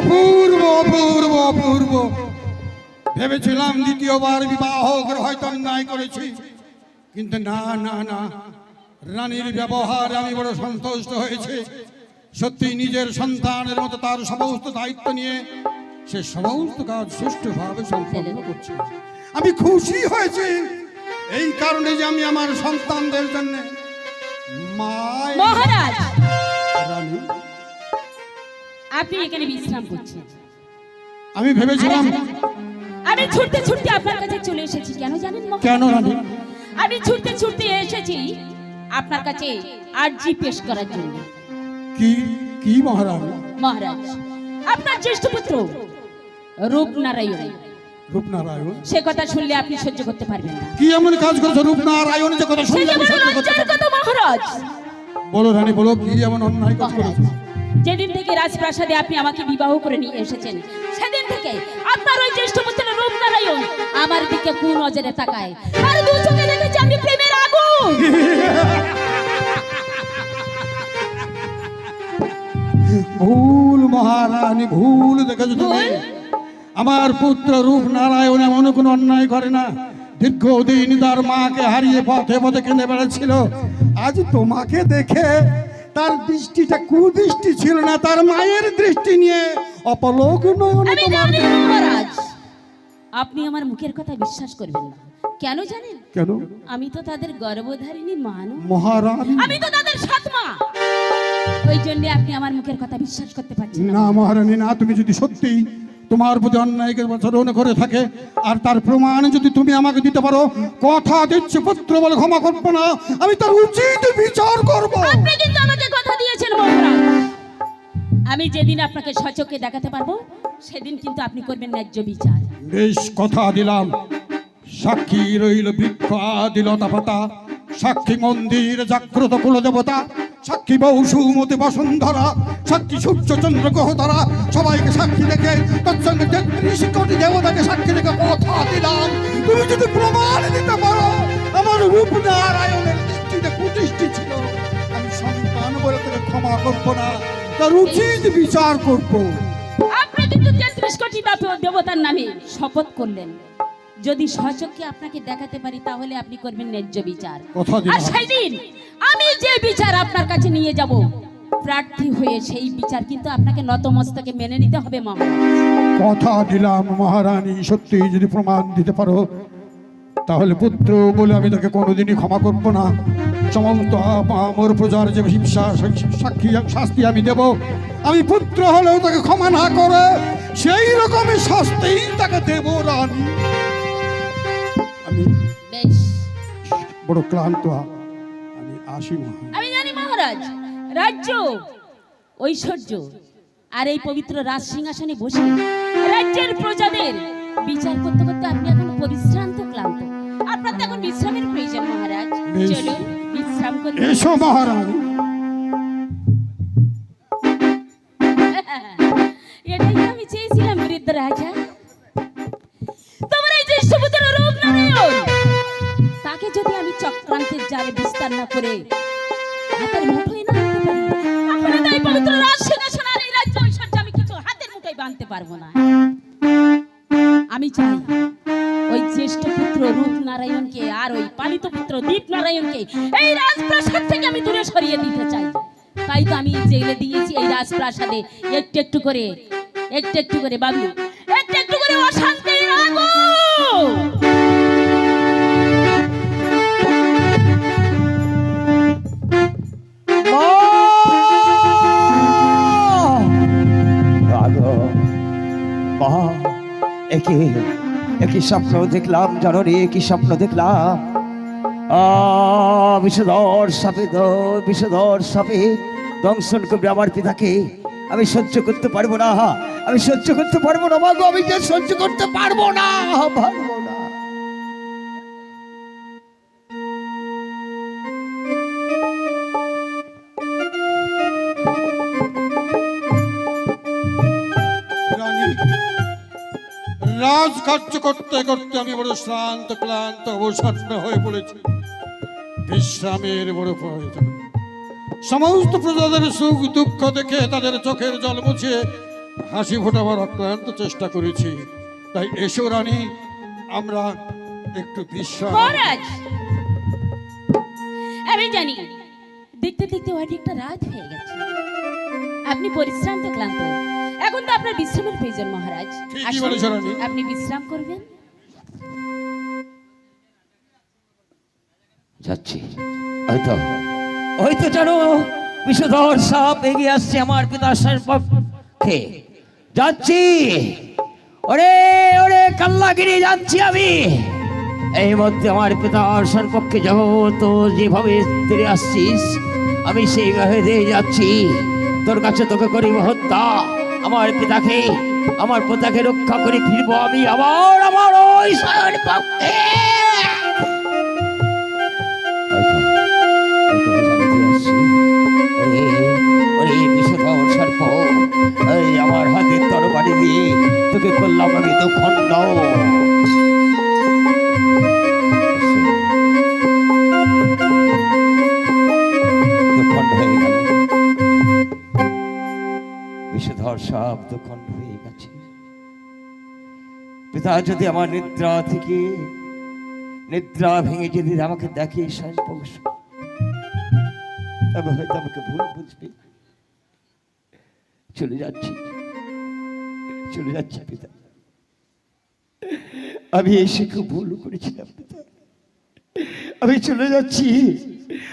অপূর্ব অপূর্ব অপূর্ব। ভেবেছিলাম দ্বিতীয়বার বিবাহ হয়তো অন্যায় করেছি। কিন্তু না না না। রানীর ব্যবহার আমি বড় সন্তুষ্ট হয়েছে। সত্যি নিজের সন্তানের মতো তার সমস্ত দায়িত্ব নিয়ে সে সমস্ত কাজ সুষ্ঠুভাবে সম্পন্ন করছে। আমি খুশি হয়েছি। এই কারণে যে আমি আমার সন্তানদের জন্য মায় মহারাজ! রানী আপনি এখানে বিশ্রাম করছেন। আমি ভেবেছিলাম আমি ছুটতে ছুটতে আপনার কাছে চলে এসেছি কেন জানেন মহারাজ? কেন রানী? আমি ছুটতে ছুটতে এসেছি আপনার কাছে আর্জি পেশ করার জন্য। কি কি মহারানী মহারাজ আপনার জ্যেষ্ঠ পুত্র রূপনারায়ণ। রূপনারায়ণ? সে কথা শুনলে আপনি সহ্য করতে পারবেন না। কি এমন কাজ করেছ রূপনারায়ণ? যে কথা শুনলে আমি সহ্য করতে লজ্জার পারি না। মহারাজ। বলো রানী বলো কি এমন অন্যায় কাজ মহারাজ করেছ? যেদিন থেকে রাজপ্রাসাদে আপনি আমাকে বিবাহ করে নিয়ে এসেছেন সেদিন থেকে আপনার ওই জ্যেষ্ঠ পুত্র রূপনারায়ণ আমার দিকে কোন নজরে তাকায়। আর দু চোখে দেখেছি আমি প্রেমের আগুন! ভুল মহারানী ভুল দেখেছ তুমি? আমার পুত্র রূপনারায়ণ এমন কোনো অন্যায় করে না। দীর্ঘদিন তার মাকে হারিয়ে পথে পথে কেঁদে বেড়াচ্ছিল। আজ তোমাকে দেখে তার দৃষ্টিটা কুদৃষ্টি ছিল না তার মায়ের দৃষ্টি নিয়ে অপলোক নয়নে তোমার মহারাজ। আপনি আমার মুখের কথা বিশ্বাস করবেন না। কেন জানেন? কেন? আমি তো তাদের গর্ভধারিণী মানু মহারানী। আমি তো তাদের সাতমা ওই জন্য আপনি আমার মুখের কথা বিশ্বাস করতে পারছেন না। না মহারানী না তুমি যদি সত্যি তোমার প্রতি অন্যায়কে আচরণ করে থাকে। আর তার প্রমাণ যদি তুমি আমাকে দিতে পারো কথা দিচ্ছি পুত্র বলে ক্ষমা করব না আমি তার উচিত বিচার করব। আপনি কিন্তু আমাকে কথা দিয়েছেন মহারাজ আমি যেদিন আপনাকে সচক্ষে দেখাতে পারব সেদিন কিন্তু আপনি করবেন ন্যায্য বিচার। বেশ কথা দিলাম। সাক্ষী রইল বৃক্ষ আদিলতা পাতা। সাক্ষী মন্দির, জাগ্রত কুল দেবতা সাক্ষী বৌসুমতি বসুন্ধরা, সাক্ষী সূর্য চন্দ্র গ্রহ তারা সবাইকে সাক্ষী রেখে তৎসঙ্গে তেত্রিশ কোটি দেবতাকে সাক্ষী রেখে কথা দিলাম। তুমি যদি প্রমাণ দিতে পারো, আমার রূপ নারায়ণের দৃষ্টিতে কুদৃষ্টি ছিল। আমি সন্তান বলে তোকে ক্ষমা করব না তার উচিত বিচার করব। আপনি কিন্তু তেত্রিশ কোটি দেবতার নামে শপথ করলেন। যদি সচক্ষে আপনাকে দেখাতে পারি তাহলে আপনি করবেন ন্যায্য বিচার। আর সেই দিন আমি যে বিচার আপনার কাছে নিয়ে যাব প্রার্থী হয়ে সেই বিচার কিন্তু আপনাকে নতমস্তকে মেনে নিতে হবে মহারাজ। কথা দিলাম মহারানী সত্যি যদি প্রমাণ দিতে পারো তাহলে পুত্র বলে আমি তাকে কোনোদিনই ক্ষমা করব না। সমস্ত আমার প্রজার যে সাক্ষী শাস্তি আমি দেব। আমি পুত্র হলেও তাকে ক্ষমা না করে সেই রকমই শাস্তি তাকে দেব রানী। বেশ বড় ক্লান্ত আমি আসি আমি জানি মহারাজ রাজ্য ঐশ্বর্য আর এই পবিত্র রাজ সিংহাসনে বসে রাজ্যের প্রজাদের বিচার করতে করতে আপনি এখন পরিশ্রান্ত ক্লান্ত। আপনার তো এখন বিশ্রামের প্রয়োজন মহারাজ। চলুন বিশ্রাম করুন এসো মহারানী এটাই আমি চেয়েছিলাম বৃদ্ধ রাজা। তোমার এই জ্যেষ্ঠ পুত্র রূপনারায়ণ তাকে যদি আমি চক্রান্তের জালে বিস্তার না করে হাতের মুঠোয় না আনতে পারি? তাহলে তো এই পবিত্র রাজ এই রাজ্য ঐশ্বর্য আমি কিছু হাতের মুঠোয় বাঁধতে পারব না। আমি চাই ওই জ্যেষ্ঠ পুত্র রূপনারায়ণকে আর ওই পালিত পুত্র দীপনারায়ণকে এই রাজপ্রাসাদ থেকে আমি দূরে সরিয়ে দিতে চাই। তাই তো আমি জেলে দিয়েছি এই রাজপ্রাসাদে। একটু একটু করে, একটু একটু করে বাবু একটু একটু করে অশান্তি রাখো একই একই স্বপ্ন দেখলাম, জননী একই স্বপ্ন দেখলাম। বিষধর সাপে বিষধর সাপে দংশন করবে আমার পিতাকে। আমি সহ্য করতে পারব না, আমি সহ্য করতে পারব না মাগো আমি যে সহ্য করতে পারব না রাজকার্য করতে করতে আমি বড় শ্রান্ত, ক্লান্ত, অবসন্ন হয়ে পড়েছি। বিশ্রামের বড় প্রয়োজন। সমস্ত প্রজাদের সুখ, দুঃখ দেখে তাদের চোখের জল মুছে হাসি ফোটাবার অক্লান্ত চেষ্টা করেছি। তাই এসো রানী, আমরা একটু বিশ্রাম। আমি জানি, দেখতে দেখতে অনেকটা রাত হয়ে গেছে। আপনি পরিশ্রান্ত, ক্লান্ত। এখন তো আপনার বিশ্রামের প্রয়োজন মহারাজ। আপনি বিশ্রাম করবেন। যাচ্ছি। ওই তো ওই তো জানো বিষধর সাপ এগিয়ে আসছে আমার পক্ষে যাচ্ছি। ওরে ওরে কাল্লাগিরি যাচ্ছি আমি। এই মধ্যে আমার পিতার পক্ষে জগত যেভাবে তেরে আসছিস আমি সেইভাবে দিয়ে যাচ্ছি। তোর কাছে তোকে করিব হত্যা। আমার পিতাকে আমার পিতাকে রক্ষা করে ফিরবো আমি আবার আমার ওই শয়ন পক্ষে। আমার হাতের তরবারি দিয়ে তোকে করলাম আমি দুখণ্ড সাপ দুখণ্ড হয়ে গেছে। পিতা, যদি আমার নিদ্রা থেকে, নিদ্রা ভেঙে যদি আমাকে দেখে সাজ পৌষ তবে হয়তো আমাকে ভুল বুঝবে। চলে যাচ্ছি। চলে যাচ্ছি পিতা। আমি এসে খুব ভুল করেছিলাম পিতা। আমি চলে যাচ্ছি।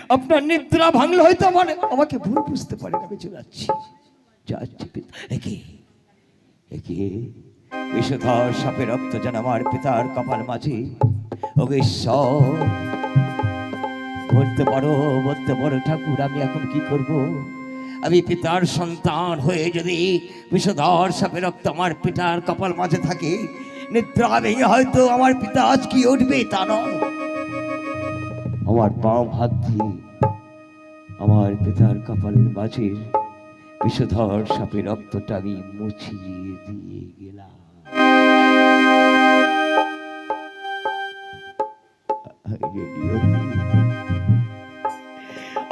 আপনার নিদ্রা ভাঙলে হয়তো আমার আমাকে ভুল বুঝতে পারেন। আমি চলে যাচ্ছি। যাচ্ছি পিতা একে একে বিষধর সাপের রক্ত যেন আমার পিতার কপাল মাঝে। সব বলতে পারো বলতে পারো, ঠাকুর, আমি এখন কি করব? আমি পিতার সন্তান হয়ে যদি বিষধর সাপের রক্ত আমার পিতার কপাল মাঝে থাকে, নিদ্রা ভেঙে হয়তো আমার পিতা আজ কি উঠবে তা নয়। আমার পাও হাত দিয়ে আমার পিতার কপালের মাঝে বিষধর সাপের রক্তটা আমি মুছিয়ে দিয়ে গেলাম।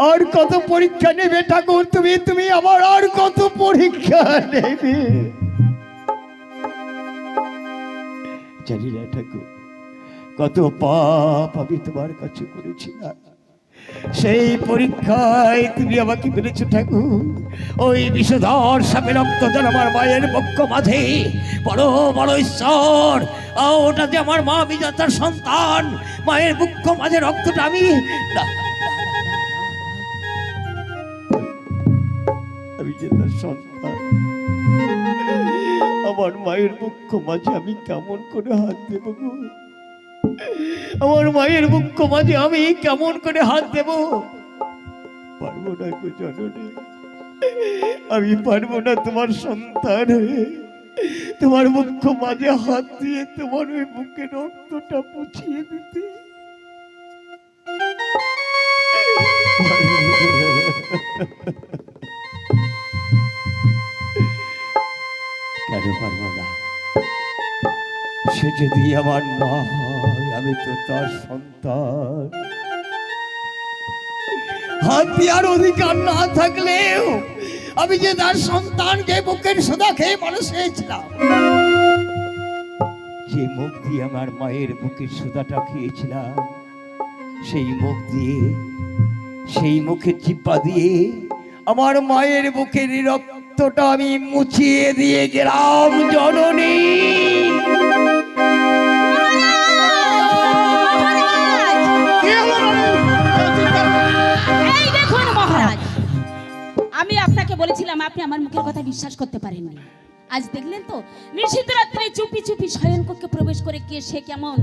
আর কত পরীক্ষা নেবে ঠাকুর? তুমি তুমি আমার আর কত পরীক্ষা নেবে? জানি না ঠাকুর, কত পাপ আমি তোমার কাছে করেছিলাম। সেই পরীক্ষায় তুমি আমাকে মেরেছ ঠাকুর। ওই বিষধর সাপে রক্ত যেন আমার মায়ের বক্ষ মাঝে বড় বড় ঈশ্বর ওটা যে আমার মা বিজাতার সন্তান। মায়ের বক্ষ মাঝে রক্তটা আমি। আমি যে তার সন্তান, আমার মায়ের বক্ষ মাঝে আমি কেমন করে হাত দেব আমার মায়ের মুখ্য মাঝে আমি কেমন করে হাত দেব? পারব না গো জননী। আমি পারব না তোমার সন্তান। হয়ে তোমার মুখ্য মাঝে হাত দিয়ে তোমার ওই বুকের রক্তটা মুছিয়ে দিতে। কেন পারব না? সে যদি আমার মা হয় আমি তো তার সন্তান। হাত দেওয়ার অধিকার না থাকলেও আমি যে তার সন্তানকে বুকের সোদা খেয়ে মানুষ হয়েছিলাম, যে মুখ দিয়ে আমার মায়ের বুকের সোদাটা খেয়েছিলাম, সেই মুখ দিয়ে, সেই মুখের চিপা দিয়ে আমার মায়ের বুকের রক্তটা আমি মুছিয়ে দিয়ে গেলাম জননী। এই দেখুন মহারাজ। আমি আপনাকে বলেছিলাম আপনি আমার মুখের কথা বিশ্বাস করতে পারেননি। আজ দেখলেন তো নিশীত রাত্রে চুপি চুপি শয়ন কক্ষে প্রবেশ করে কে সে কেমন?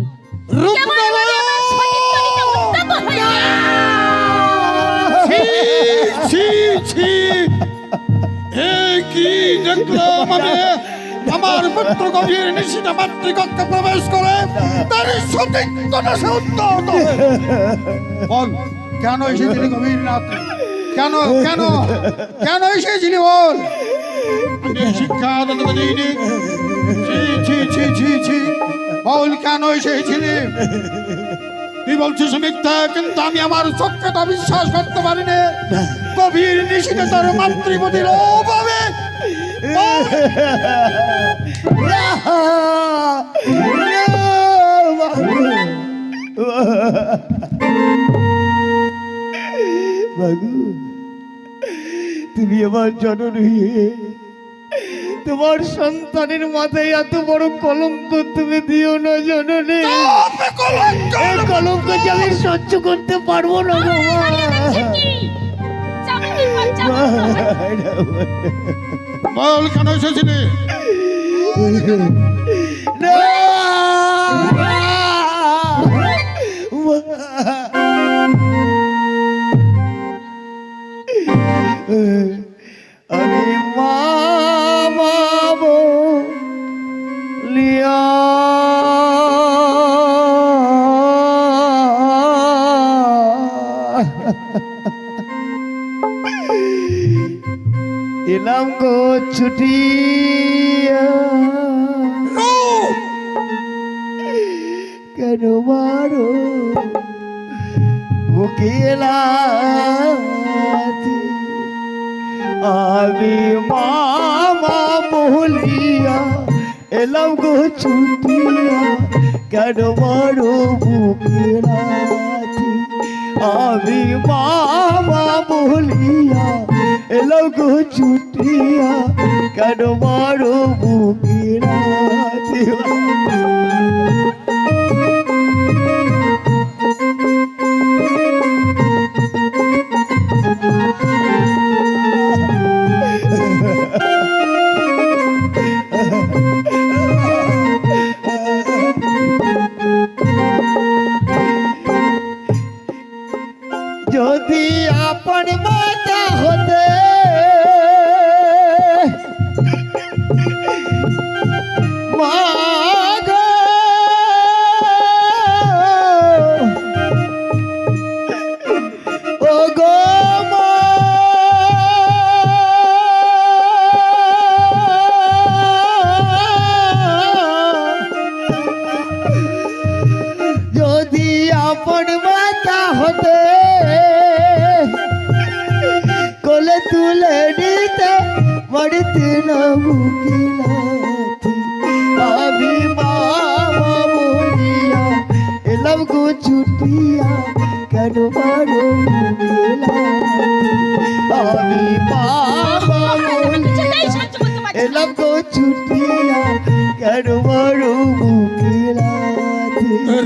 কি দেখলাম আমি আমার পুত্র গভীর নিশিত মাতৃকক্ষে প্রবেশ করে তার সতীত্বটা সে উত্তর বল, কেন এসেছিলি গভীর রাত্রে? কেন কেন কেন এসেছিলি বল? শিক্ষা তোকে দিইনি ছি ছি ছি ছি ছি। বল, কেন এসেছিলি? তুই বলছিস মিথ্যা, কিন্তু আমি আমার চোখকে তো বিশ্বাস করতে পারিনি। গভীর নিশিতে তার মাতৃপতির অভাবে বাবু তুমি আমার জননী। তোমার সন্তানের মাথায় এত বড় কলঙ্ক তুমি দিও না জননী। কলঙ্ক! যে আমি সহ্য করতে পারব না যাব। বল কেন এসেছিলি? বলিয়া এলাম গো ছুটিয়া কেন মারো বুকে আমি মামা বলিয়া, এলাম গো ছুটিয়া কেন মারো বুকে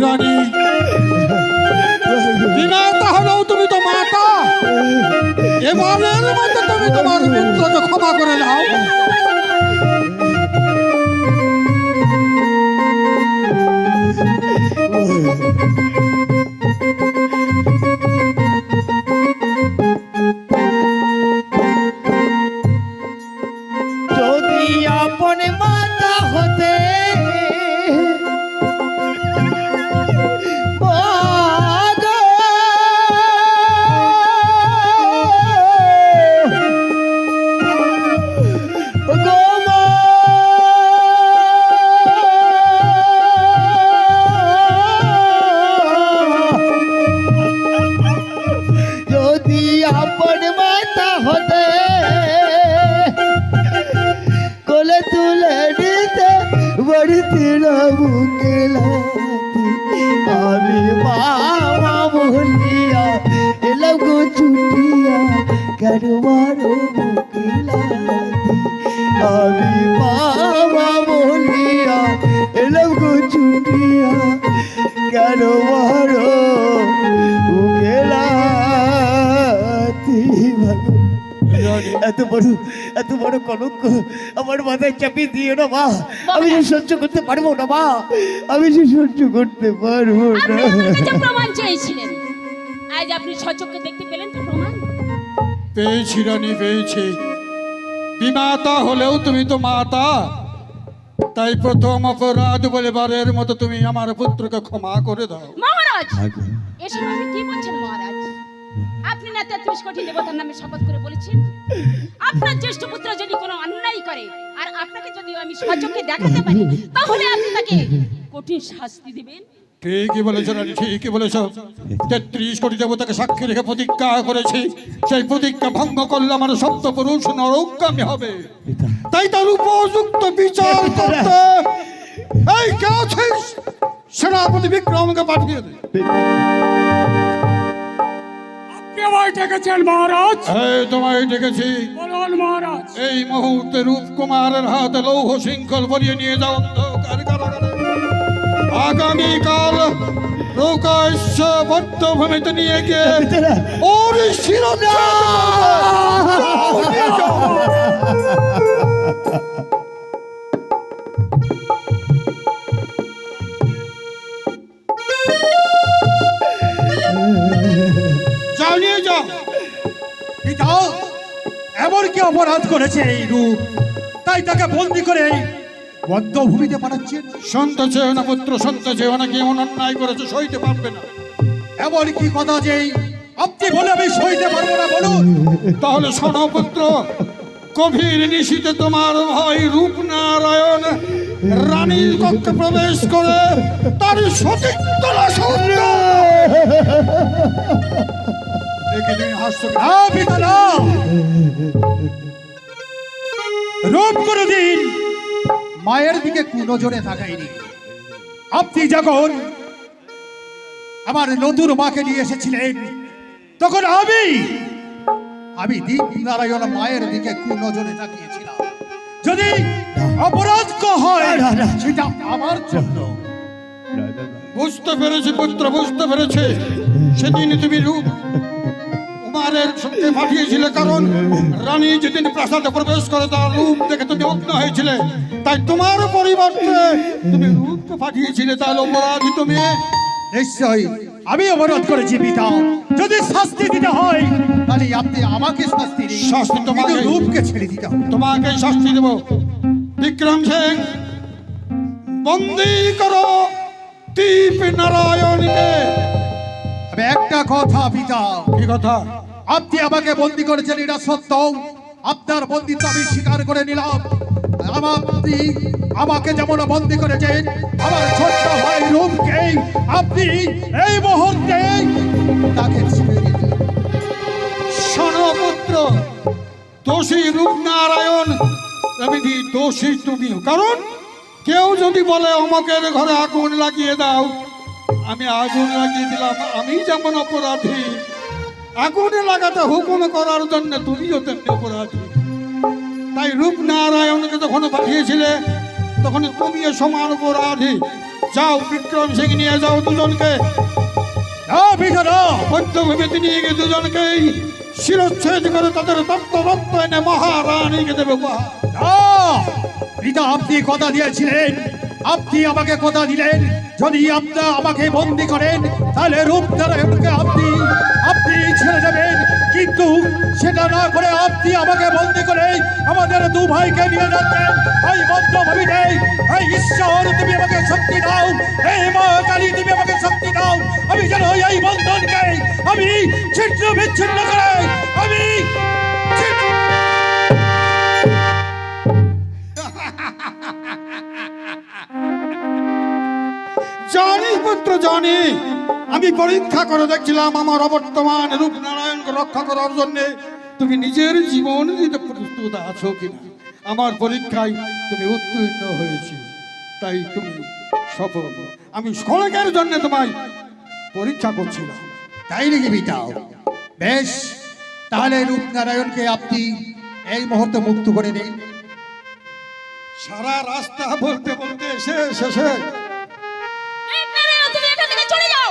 রানী। বিনা তাহলেও তুমি তো মাতা। এবারের মধ্যে তুমি তোমার পুত্রকে ক্ষমা করে নাও বুকে আমি মামা বলিয়া এলাম গো ছুটিয়া মারো বুকে আমি মামা বলিয়া এলাম গো ছুটিয়া মারো বুকে এত বড় এত বড় কলঙ্ক। আমার মাথায় চাপিয়ে দিও না মা। আমি যে সহ্য করতে পারব না মা। আমি যে সহ্য করতে পারব না। প্রমাণ চেয়েছিলেন। আজ আপনি সচক্ষে দেখতে পেলেন তো প্রমাণ? পেয়েছি রানী পেয়েছি। বিমাতা হলেও তুমি তো মাতা। তাই প্রথম অপরাধ বলে বারের মতো তুমি আমার পুত্রকে ক্ষমা করে দাও। মহারাজ! এসব আপনি কি বলছেন মহারাজ? আপনি না তেত্রিশ কোটি দেবতার নামে শপথ করে বলেছেন? আপনার জ্যেষ্ঠ পুত্র যদি কোনো অন্যায় করে আর আপনাকে যদি আমি সচক্ষে দেখাতে পারি তাহলে আপনি তাকে কঠিন শাস্তি দিবেন। ঠিকই বলেছ রানী ঠিকই বলেছ। তেত্রিশ কোটি দেবতাকে সাক্ষী রেখে প্রতিজ্ঞা করেছি। সেই প্রতিজ্ঞা ভঙ্গ করলে আমার সপ্ত পুরুষ নরকামী হবে। তাই তার উপযুক্ত বিচার করতে এই কে আছিস? সেনাপতি বিক্রমকে পাঠিয়ে দে। আপনি আমায় ডেকেছেন মহারাজ? এই তোমায় ডেকেছি। বলুন মহারাজ। এই মুহূর্তে রূপকুমারের হাতে লৌহ শৃঙ্খল ভরিয়ে নিয়ে যাও অন্ধকার। কারাগারে আগামীকাল প্রকাশ্য বদ্ধভূমিতে নিয়ে গিয়ে ওর এমন কি অপরাধ করেছে এই রূপ। তাই তাকে বন্দি করে এই বদ্ধভূমিতে পাঠাচ্ছেন সন্ত চেয়েও না পুত্র সন্ত চেয়েও না কি এমন অন্যায় করেছে সইতে পারবে না। এমন কি কথা যে আপনি বলে আমি সইতে পারব না বলুন। তাহলে শোনো পুত্র গভীর নিশীতে তোমার ভাই রূপনারায়ণ রানীর কক্ষে প্রবেশ করে তার সঠিক রূপ কোনদিন মায়ের দিকে কুনজরে তাকাইনি। আপনি যখন আমার নতুন মাকে নিয়ে এসেছিলেন তখন আমি আমি দীপ নারায়ণ মায়ের দিকে কুনজরে তাকিয়েছিলাম। যদি অপরাধ ক- হয়। সেটা আমার জন্য। বুঝতে পেরেছি পুত্র বুঝতে পেরেছি। সেদিন তুমি রূপ কুমারের সঙ্গে পাঠিয়েছিলে কারণ রানী যেদিন প্রাসাদে প্রবেশ করে তার রূপ দেখে তুমি অগ্ন হয়েছিলে। তাই তোমার পরিবর্তে তুমি রূপকে পাঠিয়েছিলে তাহলে অপরাধী তুমি নিশ্চয়ই। আমি অবরোধ করেছি পিতা। যদি শাস্তি দিতে হয় তাহলে আপনি আমাকে শাস্তি শাস্তি তোমাকে- রূপকে ছেড়ে দিতে হবে। তোমাকে শাস্তি দেব। বিক্রম সিং বন্দি করো দীপ নারায়ণকে। একটা কথা পিতা। কি কথা? আপনি আমাকে বন্দি করেছেন, এটা সত্য। আপনার বন্দিত্ব আমি স্বীকার করে নিলাম। আপনি আমাকে যেমন বন্দি করেছেন, আমার ছোট্ট ভাই রূপকে আপনি এই মুহূর্তে তাকে সনপুত্র দোষী রূপনারায়ণ এমনি দোষী তুমিও। কারণ কেউ যদি বলে আমাকে ঘরে আগুন লাগিয়ে দাও, আমি আগুন লাগিয়ে দিলাম। আমি যেমন অপরাধী আগুনে লাগাতে হুকুম করার জন্য তুমিও তেমনি অপরাধী। তাই রূপনারায়ণকে যখন পাঠিয়েছিলে তখন তুমিও সমান অপরাধী। যাও বিক্রম সিং নিয়ে যাও দুজনকে। মধ্যভূমিতে নিয়ে গিয়ে দুজনকেই শিরচ্ছেদ করে তাদের তত্ত্ব রক্ত এনে মহারানীকে দেবে। পিতা আপনি কথা দিয়েছিলেন। আপনি আমাকে কথা দিলেন। যদি আপনি আমাকে বন্দি করেন তাহলে রূপ রূপনারায়ণকে আপনি আপনি যাবেন। কিন্তু সেটা না করে আপনি আমাকে বন্দি করে আমাদের দু ভাইকে নিয়ে যাচ্ছেন। এই বদ্ধ নেই এই ঈশ্বর, তুমি আমাকে শক্তি দাও। এই মা কালী, তুমি আমাকে শক্তি দাও। আমি যেন এই বন্ধনকে, আমি ছিন্ন বিচ্ছিন্ন করে, আমি আমি পরীক্ষা করে দেখছিলাম আমার অবর্তমান রূপনারায়ণকে রক্ষা করার জন্য। তুমি নিজের জীবন দিতে প্রস্তুত আছো কিনা? আমার পরীক্ষায় তুমি উত্তীর্ণ হয়েছি তাই তুমি সফল। আমি স্বর্গের জন্য তোমায় পরীক্ষা করছিলাম। তাই নাকি পিতাও বেশ তাহলে রূপনারায়ণকে আপনি এই মুহূর্তে মুক্ত করে দিন। সারা রাস্তা বলতে বলতে শেষ শেষে এই নারায়ণ, তুমি এখান থেকে চলে যাও।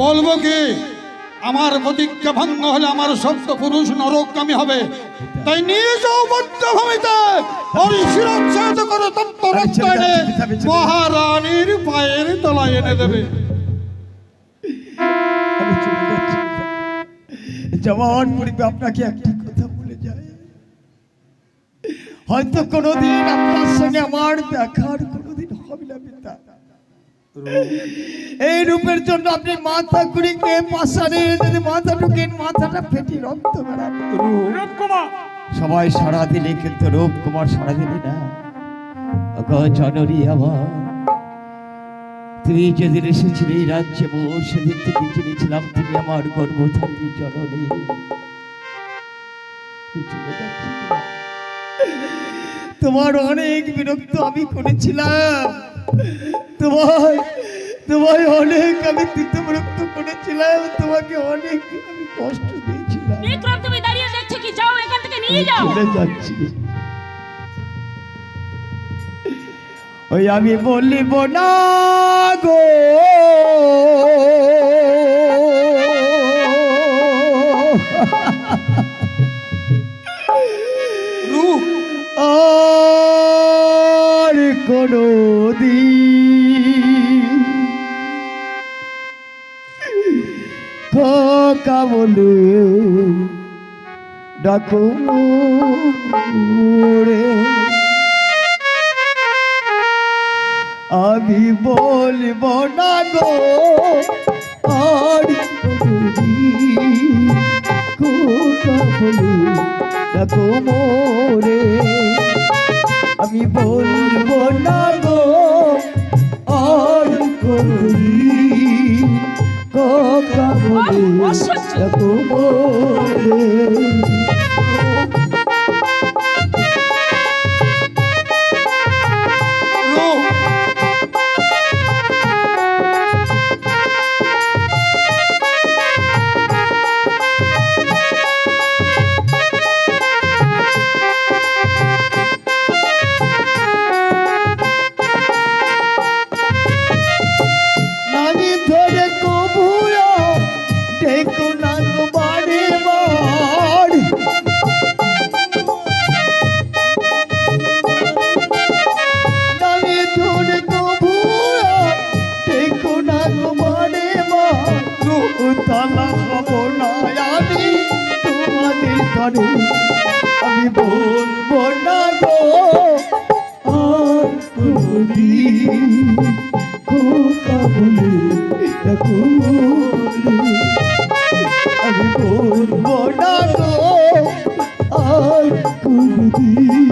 বলব কি? আমার প্রতিজ্ঞা ভঙ্গ হলে আমার সত্য পুরুষ নরকগামী হবে। তাই নিয়ে যাও বদ্ধভূমিতে ওর শিরচ্ছেদ করে তত্ত্ব রক্ত এনে মহারানীর পায়ের তলায় এনে দেবে। যাওয়ার পূর্বে আপনাকে একটি কথা বলে যায় হয়তো কোনোদিন আপনার সঙ্গে আমার দেখার কোনোদিন হবে না পিতা। এই রূপের জন্য আপনি মাথা কুড়িকে পাশারে যদি মাথা ঢুকেন মাথাটা ফেটে রক্ত সবাই সারা দিলে কিন্তু রূপ কুমার সারা দিলে না। জননী আমার তুমি যেদিন এসেছিলে এই রাজ্যে সেদিন থেকে জেনেছিলাম তুমি আমার গর্ভধারী জননী। আমি চলে যাচ্ছি না। তোমার অনেক বিরক্ত আমি করেছিলাম। তোমার তোমায় অনেক আমি তিতে করেছিলাম তোমাকে অনেক আমি কষ্ট দিয়েছিলাম। বিক্রম তুমি দাঁড়িয়ে দেখছ কি? যাও এখান থেকে নিয়ে যাও। চলে যাচ্ছি। ওই আমি বলিব না গো। বলে ডাকো রে আমি বলব না গো, আর ডাকো মোরে আমি বলব না গো, আর কোনদিন খোকা বলে। অসহ্য। তোমাদের আমি বলব না গো, আর কোনদিন খোকা বলে ডাকো আমি বলব না গো, আর কোনদিন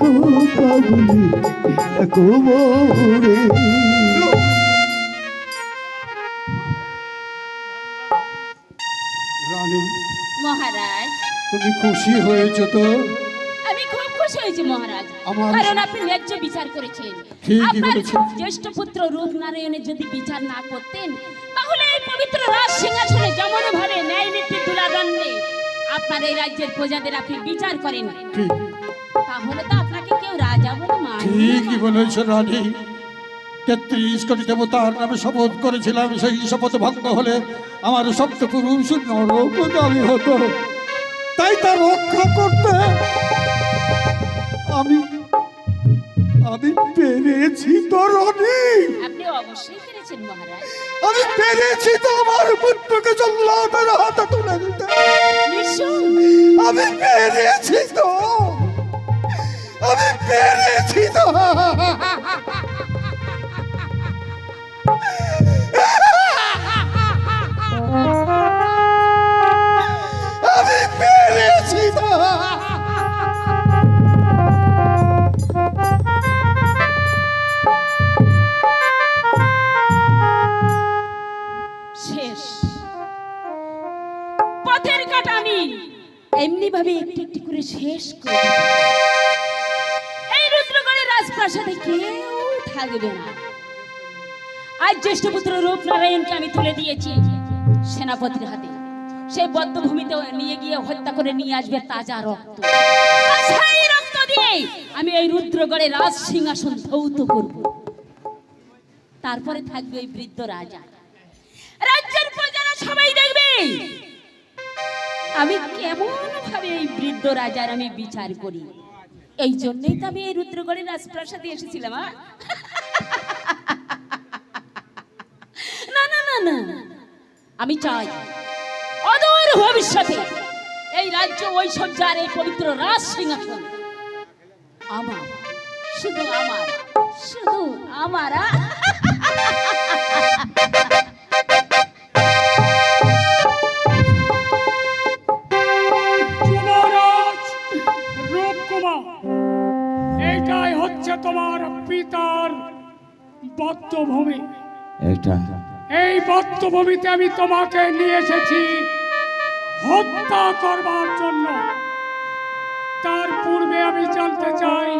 খোকা বলে ডাকো মোরে। খুশি হয়েছো তো? আমি খুব খুশি হয়েছি মহারাজ। কারণ আপনি ন্যায্য বিচার করেছেন। আপনার বলেছেন। জ্যেষ্ঠ পুত্র রূপনারায়ণের যদি বিচার না করতেন তাহলে এই পবিত্র রাজ সিংহাসনে যেমন ভাবে ন্যায় নীতি তুলাদণ্ডে আপনার এই রাজ্যের প্রজাদের আপনি বিচার করেন। তাহলে তো আপনাকে কেউ রাজা বলে মানবে না। ঠিকই বলেছ রানী। তেত্রিশ কোটি দেবতার নামে শপথ করেছিলাম সেই শপথ ভঙ্গ হলে আমার সপ্ত পুরুষ নরকগামী হতো। তাই তা রক্ষা করতে আমি আমি পেরেছি তো রনি আপনি অবশ্যই পেরেছেন মহারাজ। আমি পেরেছি তো আমার পুত্রকে জল্লাদের হাতে তুলে দিতে। আমি পেরেছি তো। আমি পেরেছি তো। আমি শেষ করে এই রুদ্রগড়ের রাজপ্রাসাদে কেউ থাকবে না। আজ জ্যেষ্ঠ পুত্র রূপনারায়ণকে আমি তুলে দিয়েছি সেনাপতির হাতে। সেই বদ্ধভূমিতে নিয়ে গিয়ে হত্যা করে নিয়ে আসবে তাজা রক্ত। সেই রক্ত দিয়ে আমি এই রুদ্রগড়ে রাজ সিংহাসন ধৌত করব। তারপরে থাকবে ওই বৃদ্ধ রাজা। রাজ্যের প্রজারা সবাই দেখবে আমি কেমন ভাবে এই বৃদ্ধ রাজার আমি বিচার করি? এই জন্যই তো আমি এই রুদ্রগড়ের রাজপ্রাসাদে এসেছিলাম? না না না না আমি চাই অদূর ভবিষ্যতে এই রাজ্য ঐশ্বর্য আর এই পবিত্র রাজ সিংহাসন আমার, শুধু আমার শুধু আমার বদ্ধভূমি এটা। এই বদ্ধভূমিতে আমি তোমাকে নিয়ে এসেছি হত্যা করবার জন্য। তার পূর্বে আমি জানতে চাই